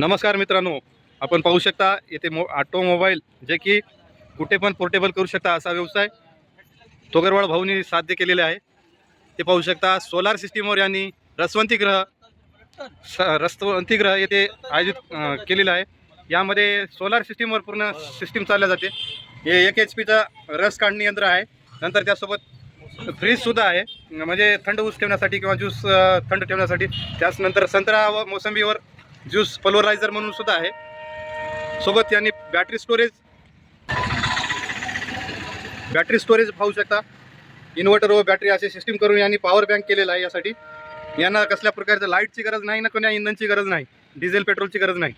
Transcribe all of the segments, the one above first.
नमस्कार मित्रांनो आपण पाहू शकता येथे मो ऑटोमोबाईल जे की कुठे पण पोर्टेबल करू शकता असा व्यवसाय तोगरवाड भाऊनी साध्य केलेले आहे. ते पाहू शकता सोलार सिस्टीमवर यांनी रसवंती ग्रह स रसवंती ग्रह येथे आयोजित केलेलं आहे. यामध्ये सोलार सिस्टीमवर पूर्ण सिस्टीम चालल्या जाते. हे एक एच पीचा रस काढणी यंत्र आहे. नंतर त्यासोबत फ्रीजसुद्धा आहे. म्हणजे थंड ऊस ठेवण्यासाठी किंवा ज्यूस थंड ठेवण्यासाठी. त्याच नंतर संत्रा व मोसंबीवर ज्यूस पल्वरायझर म्हणून सुद्धा आहे. सोबत यांनी बॅटरी स्टोरेज बॅटरी स्टोरेज पाहू शकता. इन्व्हर्टर व बॅटरी असे सिस्टीम करून यांनी पॉवर बँक केलेला आहे यासाठी. यांना कसल्या प्रकारचं लाईटची गरज नाही ना कोण्या इंधनची गरज नाही. डिझेल पेट्रोलची गरज नाही.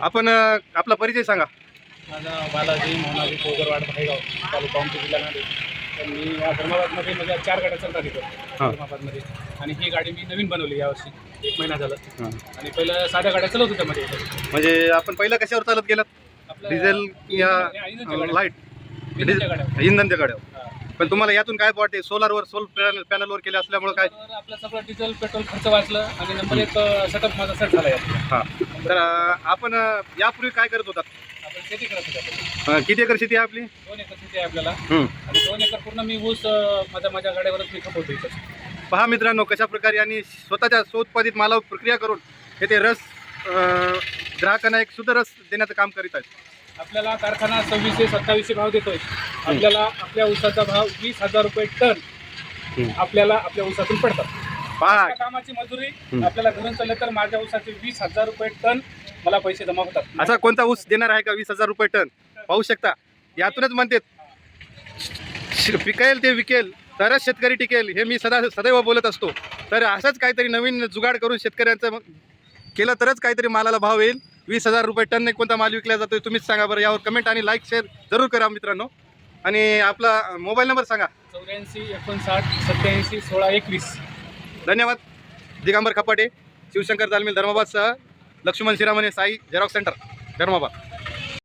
आपण आपला परिचय सांगा. माझा बालाजी मोनाली कोगरवाड भाईगाव तालुका जिल्हा नांदेड तर मी या धर्माबादमध्ये माझ्या चार गाड्या चालतात इथं. धर्माबादमध्ये. आणि ही गाडी मी नवीन बनवली यावर्षी एक महिना झाला. आणि पहिलं साध्या गाड्या चालवत होत्या मध्ये. म्हणजे आपण पहिलं कशावर चालत गेलात? डिझेल या. लाइट. इंधनच्या गाड्या. पण तुम्हाला यातून काय वाटते सोलारवर सोल पॅनल पॅनलवर केले असल्यामुळे काय? आपलं सगळं डिझेल पेट्रोल खर्च वाचलं आणि नंबर एक सेटअप माझा सेट झाला हां. तर आपण यापूर्वी काय करत होतात? शेती करत होतो अं, किती एकर शेती आहे आपली? दोन एकर शेती आहे आपल्याला. हं. आणि दोन एकर पूर्ण मी ऊस अं, माझ्या माझ्या गाड्यावरच मी खपवतो इथं. पहा मित्रांनो कशा प्रकारे यांनी स्वतःच्या स्वोत्पादित मालावर प्रक्रिया करून येथे रस अं, ग्राहकांना एक शुद्ध रस देण्याचं काम करीत आहेत. आपल्याला कारखाना सव्वीसशे सत्तावीसशे भाव देतोय. आपल्याला आपल्या ऊसाचा भाव वीस हजार रुपये टन. आपल्याला आपल्या ऊसातून पडतात. पहा कामाची मजुरी. आपल्याला घरून चाललं तर माझ्या ऊसाचे वीस हजार रुपये टन मला पैसे जमा होतात. असा कोणता ऊस देणार आहे का वीस हजार रुपये टन? पाहू शकता. यातूनच म्हणते पिकेल ते विकेल तरच शेतकरी टिकेल हे मी सदा सदैव बोलत असतो. तर असंच काहीतरी नवीन जुगाड करून शेतकऱ्यांचं केलं तरच काहीतरी मालाला भाव येईल. वीस हजार रुपये टनने कोणता माल विकला जातोय तुम्हीच सांगा बरं. यावर कमेंट आणि लाईक शेअर जरूर करा मित्रांनो. आणि आपला मोबाईल नंबर सांगा. चौऱ्याऐंशी एकोणसाठ सत्याऐंशी सोळा एकवीस. धन्यवाद. दिगंबर खपाटे शिवशंकर तालमील धर्माबादसह लक्ष्मण शिरामणे साई झेरॉक्स सेंटर धर्माबाद.